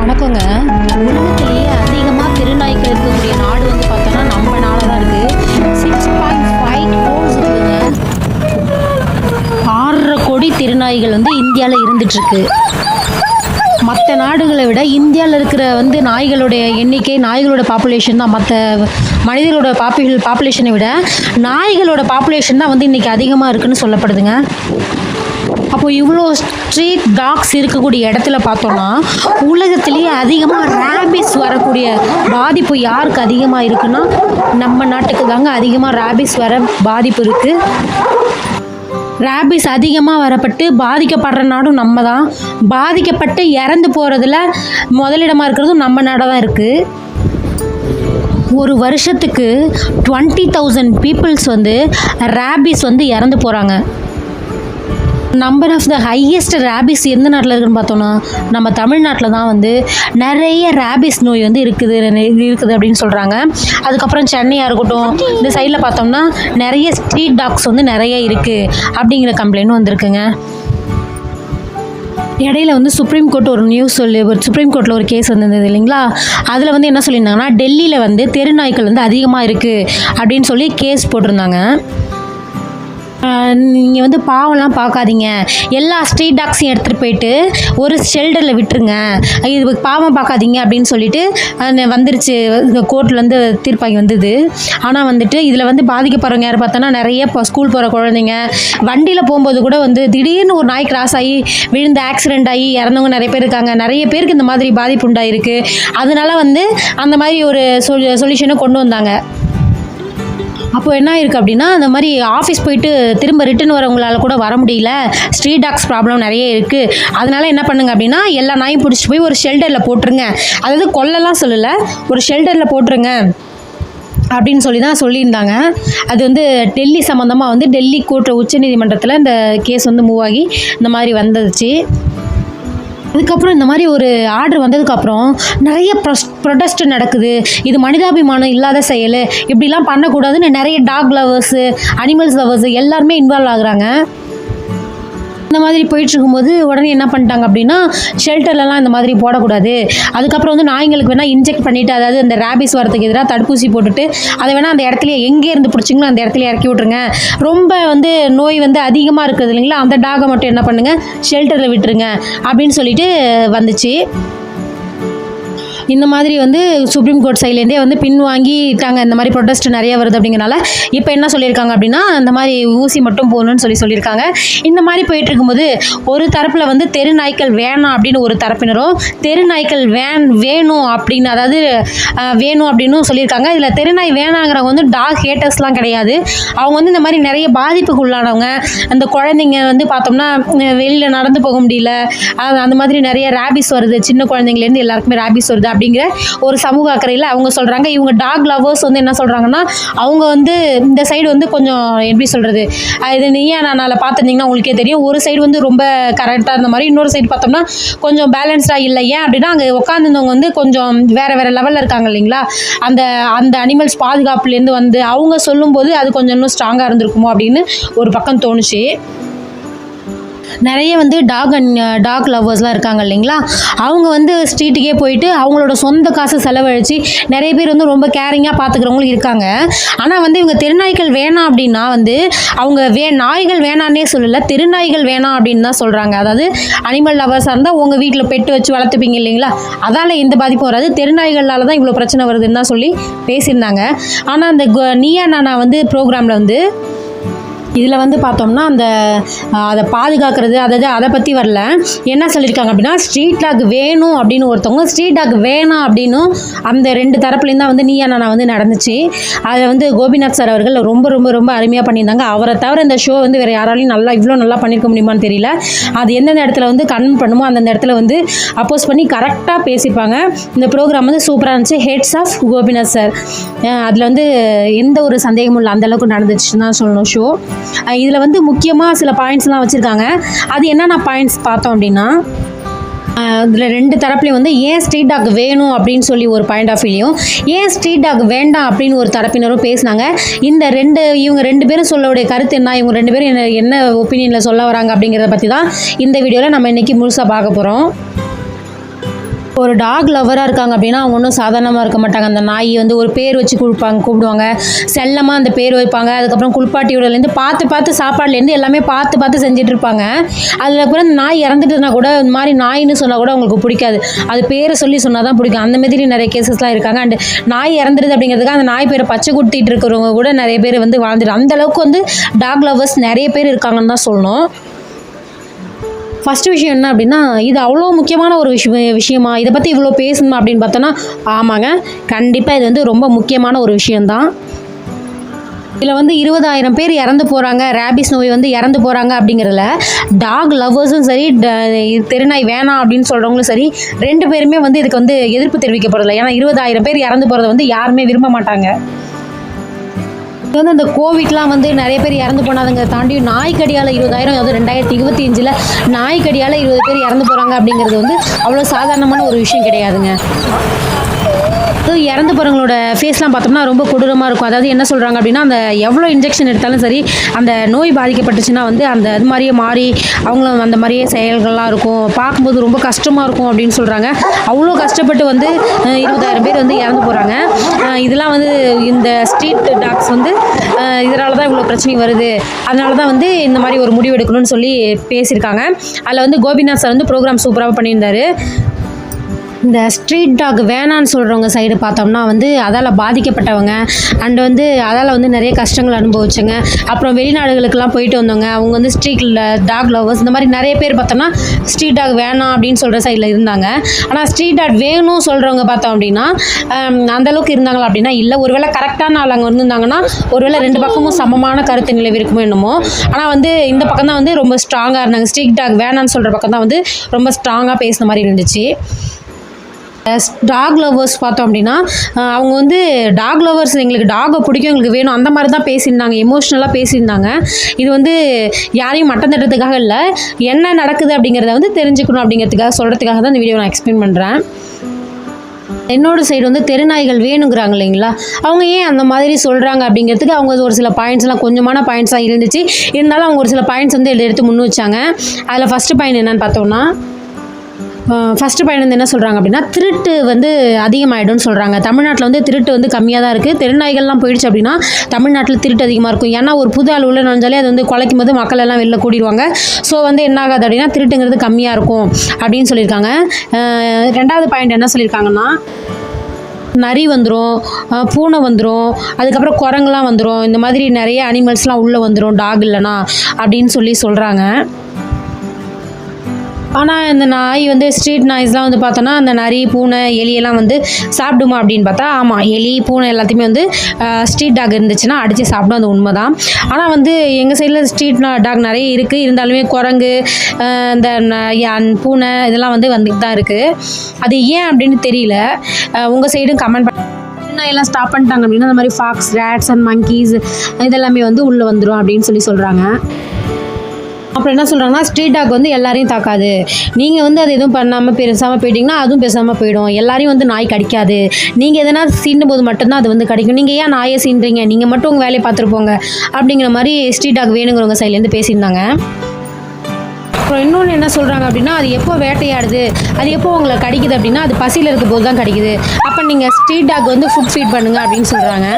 வணக்கங்க. உலகத்திலேயே அதிகமாக திருநாய்கள் இருக்கக்கூடிய நாடு வந்து பார்த்தோன்னா நம்ம நாடு தான் இருக்குது சிக்ஸ் பாயிண்ட் ஃபைவ் க்ரோஸ் இருக்குதுங்க ஆறரை கோடி திருநாய்கள் வந்து இந்தியாவில் இருந்துகிட்ருக்கு மற்ற நாடுகளை விட இந்தியாவில் இருக்கிற வந்து நாய்களுடைய எண்ணிக்கை நாய்களோட பாப்புலேஷன் தான். மற்ற மனிதர்களோட பாப்பு பாப்புலேஷனை விட நாய்களோட பாப்புலேஷன் தான் வந்து இன்றைக்கி அதிகமாக இருக்குதுன்னு சொல்லப்படுதுங்க. அப்போ இவ்வளோ ஸ்ட்ரீட் டாக்ஸ் இருக்கக்கூடிய இடத்துல பார்த்தோம்னா உலகத்திலேயே அதிகமாக ரேபிஸ் வரக்கூடிய பாதிப்பு யாருக்கு அதிகமாக இருக்குன்னா நம்ம நாட்டுக்கு தாங்க அதிகமாக ரேபிஸ் வர பாதிப்பு இருக்குது ரேபிஸ் அதிகமாக வரப்பட்டு பாதிக்கப்படுற நாடும் நம்ம தான். பாதிக்கப்பட்டு இறந்து போகிறதுல முதலிடமாக இருக்கிறதும் நம்ம நாடாக தான் இருக்குது ஒரு வருஷத்துக்கு டுவெண்ட்டி தௌசண்ட் பீப்புள்ஸ் வந்து ரேபிஸ் வந்து இறந்து போகிறாங்க number of the highest rabies எந்த நாட்டில் இருக்குன்னு பார்த்தோன்னா நம்ம தமிழ்நாட்டில் தான் வந்து நிறைய ரேபிஸ் நோய் வந்து இருக்குது இருக்குது அப்படின்னு சொல்கிறாங்க அதுக்கப்புறம் சென்னையாக இருக்கட்டும் இந்த சைடில் பார்த்தோம்னா நிறைய ஸ்ட்ரீட் டாக்ஸ் வந்து நிறைய இருக்குது அப்படிங்கிற கம்ப்ளைண்ட்டும் வந்திருக்குங்க. இடையில வந்து சுப்ரீம் கோர்ட் ஒரு நியூஸ் சொல்லி ஒரு சுப்ரீம் கோர்ட்டில் ஒரு கேஸ் வந்திருந்தது இல்லைங்களா? அதில் வந்து என்ன சொல்லியிருந்தாங்கன்னா டெல்லியில் வந்து தெருநாய்க்கள் வந்து அதிகமாக இருக்குது அப்படின்னு சொல்லி கேஸ் போட்டிருந்தாங்க. நீங்கள் வந்து பாவம்லாம் பார்க்காதீங்க. எல்லா ஸ்ட்ரீட் டாக்ஸையும் எடுத்துகிட்டு போயிட்டு ஒரு ஷெல்டரில் விட்டுருங்க. இது பாவம் பார்க்காதீங்க அப்படின்னு சொல்லிட்டு வந்துருச்சு. கோர்ட்லேருந்து தீர்ப்பாகி வந்தது. ஆனால் வந்துட்டு இதில் வந்து பாதிக்கப்படுறவங்க யார் பார்த்தோன்னா நிறைய இப்போ ஸ்கூல் போகிற குழந்தைங்க. வண்டியில் போகும்போது கூட வந்து திடீர்னு ஒரு நாய் கிராஸ் ஆகி விழுந்து ஆக்சிடென்ட் ஆகி இறந்தவங்க நிறைய பேர் இருக்காங்க. நிறைய பேருக்கு இந்த மாதிரி பாதிப்பு உண்டாயிருக்கு. அதனால வந்து அந்த மாதிரி ஒரு சொல் சொல்யூஷனை கொண்டு வந்தாங்க. அப்போ என்ன ஆயிருக்கு அப்படின்னா அந்த மாதிரி ஆஃபீஸ் போயிட்டு திரும்ப ரிட்டர்ன் வரவங்களால கூட வர முடியல. ஸ்ட்ரீட் டாக்ஸ் ப்ராப்ளம் நிறைய இருக்குது அதனால என்ன பண்ணுங்க அப்படின்னா எல்லா நாயும் பிடிச்சிட்டு போய் ஒரு ஷெல்டரில் போட்டுருங்க. அதாவது கொல்லலாம் சொல்லலை ஒரு ஷெல்டரில் போட்டுருங்க அப்படின்னு சொல்லி தான் சொல்லியிருந்தாங்க. அது வந்து டெல்லி சம்மந்தமாக வந்து டெல்லி கோர்ட் உச்சநீதிமன்றத்தில் இந்த கேஸ் வந்து மூவ் ஆகி இந்த மாதிரி வந்துச்சு அதுக்கப்புறம் இந்த மாதிரி ஒரு ஆர்டர் வந்ததுக்கப்புறம் நிறைய ப்ரொஸ் ப்ரொடெஸ்ட் நடக்குது. இது மனிதாபிமானம் இல்லாத செயல். இப்படிலாம் பண்ணக்கூடாதுன்னு நிறைய டாக் லவர்ஸு அனிமல்ஸ் லவர்ஸு எல்லாருமே இன்வால்வ் ஆகுறாங்க. இந்த மாதிரி போயிட்டு இருக்கும்போது உடனே என்ன பண்ணிட்டாங்க அப்படின்னா ஷெல்டர்லலாம் இந்த மாதிரி போடக்கூடாது. அதுக்கப்புறம் வந்து நாய்ங்களுக்கு வேணால் இன்ஜெக்ட் பண்ணிவிட்டு அதாவது அந்த ரேபிஸ் வரதுக்கு எதிராக தடுப்பூசி போட்டுட்டு அதை வேணால் அந்த இடத்துல எங்கே இருந்து பிடிச்சிங்களோ அந்த இடத்துல இறக்கி விட்ருங்க ரொம்ப வந்து நோய் வந்து அதிகமாக இருக்குது இல்லைங்களா? அந்த டாகை மட்டும் என்ன பண்ணுங்கள் ஷெல்டரில் விட்டுருங்க அப்படின்னு சொல்லிட்டு வந்துச்சு. இந்த மாதிரி வந்து சுப்ரீம் கோர்ட் சைட்லேருந்தே வந்து பின் வாங்கிட்டாங்க. இந்த மாதிரி ப்ரொடெஸ்ட் நிறைய வருது அப்படிங்கிறனால இப்போ என்ன சொல்லியிருக்காங்க அப்படின்னா இந்த மாதிரி ஊசி மட்டும் போகணும்னு சொல்லி சொல்லியிருக்காங்க. இந்த மாதிரி போயிட்டு இருக்கும்போது ஒரு தரப்பில் வந்து தெரு நாய்க்கள் வேணாம் அப்படின்னு ஒரு தரப்பினரும் தெரு நாய்க்கள் வேன் வேணும் அப்படின்னு அதாவது வேணும் அப்படின்னு சொல்லியிருக்காங்க. இதில் தெருநாய் வேணாங்கிறவங்க வந்து டாக் ஹேட்டர்ஸ்லாம் கிடையாது. அவங்க வந்து இந்த மாதிரி நிறைய பாதிப்புக்கு உள்ளானவங்க. அந்த குழந்தைங்க வந்து பார்த்தோம்னா வெளியில் நடந்து போக முடியல. அந்த மாதிரி நிறைய ரேபிஸ் வருது. சின்ன குழந்தைங்கலேருந்து எல்லாருக்குமே ரேபிஸ் வருது அப்படிங்கிற ஒரு சமூக அக்கறையில் அவங்க சொல்கிறாங்க இவங்க டாக் லவ்வர்ஸ் வந்து என்ன சொல்கிறாங்கன்னா அவங்க வந்து இந்த சைடு வந்து கொஞ்சம் எப்படி சொல்கிறது இது நீயா நான் பார்த்துருந்தீங்கன்னா உங்களுக்கே தெரியும். ஒரு சைடு வந்து ரொம்ப கரெக்டாக இருந்த மாதிரி இன்னொரு சைடு பார்த்தோம்னா கொஞ்சம் பேலன்ஸ்டாக இல்லை. ஏன் அப்படின்னா அங்கே உட்காந்துருந்தவங்க வந்து கொஞ்சம் வேறு வேறு லெவலில் இருக்காங்க இல்லைங்களா? அந்த அந்த அனிமல்ஸ் பாதுகாப்புலேருந்து வந்து அவங்க சொல்லும்போது அது கொஞ்சம் இன்னும் ஸ்ட்ராங்காக இருந்திருக்குமோ அப்படின்னு ஒரு பக்கம் தோணுச்சு. நிறைய வந்து டாக் அண்ட் டாக் லவ்வர்ஸ்லாம் இருக்காங்க இல்லைங்களா? அவங்க வந்து ஸ்ட்ரீட்டுக்கே போயிட்டு அவங்களோட சொந்த காசு செலவழித்து நிறைய பேர் வந்து ரொம்ப கேரிங்காக பார்த்துக்கிறவங்களும் இருக்காங்க. ஆனால் வந்து இவங்க தெருநாய்கள் வேணாம் அப்படின்னா வந்து அவங்க வே நாய்கள் வேணான்னே சொல்லலை தெருநாய்கள் வேணாம் அப்படின்னு தான் சொல்கிறாங்க அதாவது அனிமல் லவர்ஸாக இருந்தால் உங்கள் வீட்டில் பெட்டு வச்சு வளர்த்துப்பீங்க இல்லைங்களா? அதால் எந்த பாதிப்பும் வராது. தெருநாய்களால் தான் இவ்வளோ பிரச்சனை வருதுன்னு தான் சொல்லி பேசியிருந்தாங்க. ஆனால் அந்த கு- நீயா நானா வந்து ப்ரோக்ராமில் வந்து இதில் வந்து பார்த்தோம்னா அந்த அதை பாதுகாக்கிறது அதாவது அதை பற்றி வரல. என்ன சொல்லியிருக்காங்க அப்படின்னா ஸ்ட்ரீட் டாக் வேணும் அப்படின்னு ஒருத்தவங்க ஸ்ட்ரீட் டாக் வேணாம் அப்படின்னும் அந்த ரெண்டு தரப்புலேருந்து தான் வந்து நீயா நானா வந்து நடந்துச்சு. அதை வந்து கோபிநாத் சார் அவர்கள் ரொம்ப ரொம்ப ரொம்ப அருமையாக பண்ணியிருந்தாங்க. அவரை தவிர இந்த ஷோ வந்து வேறு யாராலையும் நல்லா இவ்வளோ நல்லா பண்ணியிருக்க முடியுமான்னு தெரியல. அது எந்தெந்த இடத்துல வந்து கண் பண்ணுமோ அந்தந்த இடத்துல வந்து அப்போஸ் பண்ணி கரெக்டாக பேசியிருப்பாங்க. இந்த ப்ரோக்ராம் வந்து சூப்பராக இருந்துச்சு. Hats off Gopinath sir. அதில் வந்து எந்த ஒரு சந்தேகமும் இல்லை. அந்தளவுக்கு நடந்துச்சுன்னு தான் சொல்லணும் ஷோ இதில் வந்து முக்கியமாக சில பாயிண்ட்ஸ்லாம் வச்சுருக்காங்க. அது என்னென்ன பாயிண்ட்ஸ் பார்த்தோம் அப்படின்னா இதில் ரெண்டு தரப்புலையும் வந்து ஏன் ஸ்ட்ரீட் டாக் வேணும் அப்படின்னு சொல்லி ஒரு பாயிண்ட் ஆஃப் வியூலையும் ஏன் ஸ்ட்ரீட் டாக் வேண்டாம் அப்படின்னு ஒரு தரப்பினரும் பேசினாங்க. இந்த ரெண்டு இவங்க ரெண்டு பேரும் சொல்லவுடைய கருத்து என்ன? இவங்க ரெண்டு பேரும் என்ன என்ன ஒப்பீனியனில் சொல்ல வராங்க அப்படிங்கிறத பற்றி தான் இந்த வீடியோவில் நம்ம இன்றைக்கி முழுசாக பார்க்க போகிறோம் ஒரு டாக் லவராக இருக்காங்க அப்படின்னா அவங்க ஒன்றும் சாதாரணமாக இருக்க மாட்டாங்க. அந்த நாய் வந்து ஒரு பேர் வச்சு கொடுப்பாங்க கூப்பிடுவாங்க. செல்லமாக அந்த பேர் வைப்பாங்க. அதுக்கப்புறம் குளிப்பாட்டி விடலேருந்து பார்த்து பார்த்து சாப்பாடுலேருந்து எல்லாமே பார்த்து பார்த்து செஞ்சுட்டு இருப்பாங்க. அதில் அப்புறம் அந்த நாய் இறந்துட்டுனா கூட இந்த மாதிரி நாயின்னு சொன்னால் கூட அவங்களுக்கு பிடிக்காது. அது பேரை சொல்லி சொன்னால் தான் பிடிக்கும். அந்த மாதிரி நிறைய கேசஸ்லாம் இருக்காங்க. அண்ட் நாய் இறந்துருது அப்படிங்கிறதுக்காக அந்த நாய் பேரை பச்சை குத்திட்டு இருக்கிறவங்க கூட நிறைய பேர் வந்து வாழ்ந்துட்டு அந்த அளவுக்கு வந்து டாக் லவர்ஸ் நிறைய பேர் இருக்காங்கன்னு தான் சொல்லணும். ஃபஸ்ட்டு விஷயம் என்ன அப்படின்னா இது அவ்வளோ முக்கியமான ஒரு விஷயம் விஷயமா? இதை பற்றி இவ்வளோ பேசணுமா அப்படின்னு பார்த்தோன்னா ஆமாங்க. கண்டிப்பாக இது வந்து ரொம்ப முக்கியமான ஒரு விஷயந்தான் இதில் வந்து இருபதாயிரம் பேர் இறந்து போகிறாங்க ரேபிஸ் நோய் வந்து இறந்து போகிறாங்க அப்படிங்கிறதுல டாக் லவ்வர்ஸும் சரி ட- இது தெருநாய் வேணாம் அப்படின்னு சொல்கிறவங்களும் சரி ரெண்டு பேருமே வந்து இதுக்கு வந்து எதிர்ப்பு தெரிவிக்கப்படுறதில்ல ஏன்னா இருபதாயிரம் பேர் இறந்து போகிறத வந்து யாருமே விரும்ப மாட்டாங்க. இது வந்து இந்த கோவிட்லாம் வந்து நிறைய பேர் இறந்து போனாதுங்க. தாண்டி நாய்க்கடியால் இருபதாயிரம் அதாவது ரெண்டாயிரத்தி இருபத்தி அஞ்சில் நாய்க்கடியால் இருபது பேர் இறந்து போகிறாங்க அப்படிங்கிறது வந்து அவ்வளோ சாதாரணமான ஒரு விஷயம் கிடையாதுங்க. ஸோ இறந்து போகிறவங்களோட ஃபேஸ்லாம் பார்த்தோம்னா ரொம்ப கொடூரமாக இருக்கும். அதாவது என்ன சொல்கிறாங்க அப்படின்னா அந்த எவ்வளோ இன்ஜெக்ஷன் எடுத்தாலும் சரி அந்த நோய் பாதிக்கப்பட்டுச்சுன்னா வந்து அந்த அது மாதிரியே மாறி அவங்களும் அந்த மாதிரியே செயல்கள்லாம் இருக்கும். பார்க்கும்போது ரொம்ப கஷ்டமாக இருக்கும் அப்படின்னு சொல்கிறாங்க அவ்வளோ கஷ்டப்பட்டு வந்து இருபதாயிரம் பேர் வந்து இறந்து போகிறாங்க இதெல்லாம் வந்து இந்த ஸ்ட்ரீட் டாக்ஸ் வந்து இதனால தான் இவ்வளோ பிரச்சனை வருது. அதனால தான் வந்து இந்த மாதிரி ஒரு முடிவு எடுக்கணும்னு சொல்லி பேசியிருக்காங்க. அதில் வந்து கோபிநாத் சார் வந்து ப்ரோக்ராம் சூப்பராக பண்ணியிருந்தாரு. இந்த ஸ்ட்ரீட் டாக் வேணான்னு சொல்கிறவங்க சைடு பார்த்தோம்னா வந்து அதால் பாதிக்கப்பட்டவங்க. அண்ட் வந்து அதால் வந்து நிறைய கஷ்டங்கள் அனுபவிச்சுங்க அப்புறம் வெளிநாடுகளுக்கெல்லாம் போயிட்டு வந்தவங்க அவங்க வந்து ஸ்ட்ரீட்டில் டாக் லவர்ஸ் இந்த மாதிரி நிறைய பேர் பார்த்தோம்னா ஸ்ட்ரீட் டாக் வேணாம் அப்படின்னு சொல்கிற சைடில் இருந்தாங்க. ஆனால் ஸ்ட்ரீட் டாக் வேணும் சொல்கிறவங்க பார்த்தோம் அப்படின்னா அந்தளவுக்கு இருந்தாங்களா அப்படின்னா இல்லை. ஒருவேளை கரெக்டான ஆள் அங்கே வந்திருந்தாங்கன்னா ஒருவேளை ரெண்டு பக்கமும் சமமான கருத்து நிலவு இருக்குமோ என்னமோ. ஆனால் வந்து இந்த பக்கம் தான் வந்து ரொம்ப ஸ்ட்ராங்காக இருந்தாங்க. ஸ்ட்ரீட் டாக் வேணான்னு சொல்கிற பக்கம் தான் வந்து ரொம்ப ஸ்ட்ராங்காக பேசின மாதிரி இருந்துச்சு. டாக் லவர்ஸ் பார்த்தோம் அப்படின்னா அவங்க வந்து டாக் லவர்ஸ் எங்களுக்கு டாகை பிடிக்கும் எங்களுக்கு வேணும். அந்த மாதிரி தான் பேசியிருந்தாங்க. எமோஷ்னலாக பேசியிருந்தாங்க. இது வந்து யாரையும் மட்டம் தட்டுறதுக்காக இல்லை என்ன நடக்குது அப்படிங்கிறத வந்து தெரிஞ்சுக்கணும் அப்படிங்கிறதுக்காக சொல்கிறதுக்காக தான் இந்த வீடியோ நான் எக்ஸ்பிளைன் பண்ணுறேன் என்னோட சைடு வந்து தெருநாய்கள் வேணுங்கிறாங்க இல்லைங்களா? அவங்க ஏன் அந்த மாதிரி சொல்கிறாங்க அப்படிங்கிறதுக்கு அவங்க ஒரு சில பாயிண்ட்ஸ்லாம் கொஞ்சமான பாயிண்ட்ஸாக இருந்துச்சு. இருந்தாலும் அவங்க ஒரு சில பாயிண்ட்ஸ் வந்து எடுத்து முன் வச்சாங்க. அதில் ஃபஸ்ட்டு பாயிண்ட் என்னென்னு பார்த்தோம்னா ஃபஸ்ட்டு பாயிண்ட் வந்து என்ன சொல்கிறாங்க அப்படின்னா திருட்டு வந்து அதிகமாகிடும்னு சொல்கிறாங்க தமிழ்நாட்டில் வந்து திருட்டு வந்து கம்மியாக தான் இருக்குது தெருநாய்கள்லாம் போயிடுச்சு அப்படின்னா தமிழ்நாட்டில் திருட்டு அதிகமாக இருக்கும். ஏன்னா ஒரு புது அளவில் உள்ள நுழைஞ்சாலே அது வந்து குலைக்கும் போது மக்கள் எல்லாம் வெளில கூடிடுவாங்க. ஸோ வந்து என்ன ஆகாது அப்படின்னா திருட்டுங்கிறது கம்மியாக இருக்கும் அப்படின்னு சொல்லியிருக்காங்க. ரெண்டாவது பாயிண்ட் என்ன சொல்லியிருக்காங்கன்னா நரி வந்துடும் பூனை வந்துடும் அதுக்கப்புறம் குரங்குலாம் வந்துடும் இந்த மாதிரி நிறைய அனிமல்ஸ்லாம் உள்ளே வந்துடும் டாக் இல்லைனா அப்படின்னு சொல்லி சொல்கிறாங்க ஆனால் இந்த நாய் வந்து ஸ்ட்ரீட் நாய்ஸ்லாம் வந்து பார்த்தோன்னா அந்த நரி பூனை எலியெல்லாம் வந்து சாப்பிடுமா அப்படின்னு பார்த்தா ஆமாம் எலி பூனை எல்லாத்தையுமே வந்து ஸ்ட்ரீட் டாக் இருந்துச்சுன்னா அடித்து சாப்பிடும் அது உண்மை தான் ஆனால் வந்து எங்கள் சைடில் ஸ்ட்ரீட் டாக் நிறைய இருக்குது இருந்தாலுமே குரங்கு இந்த பூனை இதெல்லாம் வந்து வந்துட்டு தான் இருக்குது அது ஏன் அப்படின்னு தெரியல. உங்கள் சைடும் கமெண்ட் பண்ண எல்லாம் ஸ்டாப் பண்ணிட்டாங்க அப்படின்னா அந்த மாதிரி ஃபாக்ஸ் ரேட்ஸ் அண்ட் மங்கீஸ் இதெல்லாமே வந்து உள்ளே வந்துடும் அப்படின்னு சொல்லி சொல்கிறாங்க அப்புறம் என்ன சொல்கிறாங்கன்னா ஸ்ட்ரீட் டாக் வந்து எல்லாரையும் தாக்காது. நீங்கள் வந்து அது எதுவும் பண்ணாமல் பெருசாமல் போயிட்டீங்கன்னா அதுவும் பேசாமல் போயிடும். எல்லாரையும் வந்து நாய் கடிக்காது. நீங்கள் எதனா சீண்டும் போது மட்டும்தான் அது வந்து கிடைக்கும். நீங்கள் ஏன் நாயை சீண்டுறீங்க? நீங்கள் மட்டும் உங்கள் வேலையை பார்த்துருப்போங்க போங்க. அப்படிங்கிற மாதிரி ஸ்ட்ரீட் டாக் வேணுங்கிறவங்க சைட்லேருந்து பேசியிருந்தாங்க. அப்புறம் இன்னொன்று என்ன சொல்கிறாங்க அப்படின்னா அது எப்போ வேட்டையாடுது? அது எப்போ உங்களை கடிக்குது அப்படின்னா அது பசியில் இருக்க போது தான் கடிக்குது. அப்போ நீங்கள் ஸ்ட்ரீட் டாக் வந்து ஃபுட் ஃபீட் பண்ணுங்க அப்படின்னு சொல்கிறாங்க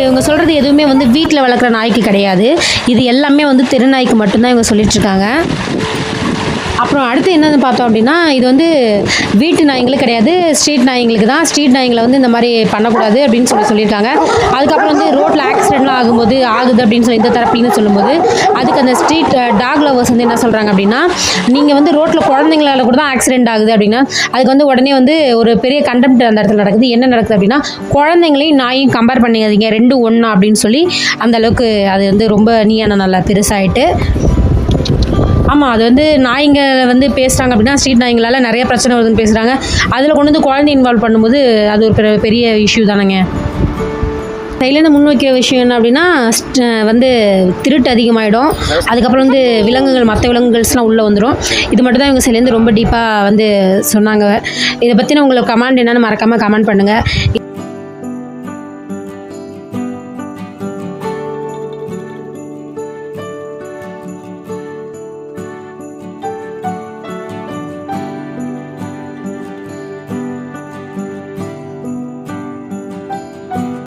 இவங்க சொல்கிறது எதுவுமே வந்து வீட்டில் வளர்க்குற நாய்க்கு கிடையாது. இது எல்லாமே வந்து தெருநாய்க்கு மட்டும்தான் இவங்க சொல்லிட்டு இருக்காங்க. அப்புறம் அடுத்து என்னன்னு பார்த்தோம் அப்படின்னா இது வந்து வீட்டு நாய்ங்களுக்கு கிடையாது ஸ்ட்ரீட் நாய்ங்களுக்கு தான். ஸ்ட்ரீட் நாய்ங்களை வந்து இந்த மாதிரி பண்ணக்கூடாது அப்படின்னு சொல்லி சொல்லியிருக்காங்க. அதுக்கப்புறம் வந்து ரோட்டில் ஆக்சிடென்ட்லாம் ஆகும்போது ஆகுது அப்படின்னு சொல்லி இந்த தரப்புலன்னு சொல்லும்போது அதுக்கு அந்த ஸ்ட்ரீட் டாக் லவர்ஸ் வந்து என்ன சொல்கிறாங்க அப்படின்னா நீங்கள் வந்து ரோட்டில் குழந்தைங்களால கூட தான் ஆக்சிடென்ட் ஆகுது அப்படின்னா அதுக்கு வந்து உடனே வந்து ஒரு பெரிய கண்டெம்ட் அந்த இடத்துல நடக்குது. என்ன நடக்குது அப்படின்னா குழந்தைங்களையும் நாயும் கம்பேர் பண்ணிக்காதீங்க ரெண்டு ஒன்றா அப்படின்னு சொல்லி அந்த அளவுக்கு அது வந்து ரொம்ப நீயான நல்லா பெருசாகிட்டு ஆமாம் அது வந்து நாய்ங்க வந்து பேசுகிறாங்க அப்படின்னா ஸ்ட்ரீட் நாய்ங்களால் நிறைய பிரச்சனை வருதுன்னு பேசுகிறாங்க அதில் கொண்டு வந்து குழந்தை இன்வால்வ் பண்ணும்போது அது ஒரு பெரிய- பெரிய இஷ்யூ தானேங்க. சைட்லேருந்து முன்வைக்கிற விஷயம் என்ன அப்படின்னா வந்து திருட்டு அதிகமாகிடும் அதுக்கப்புறம் வந்து விலங்குகள் மற்ற விலங்குகள்ஸ்லாம் உள்ளே வந்துடும் இது மட்டும் தான் இவங்க சைட்லேருந்து ரொம்ப டீப்பாக வந்து சொன்னாங்க. இதை பற்றின உங்களுக்கு கமெண்ட் என்னென்னு மறக்காமல் கமெண்ட் பண்ணுங்கள்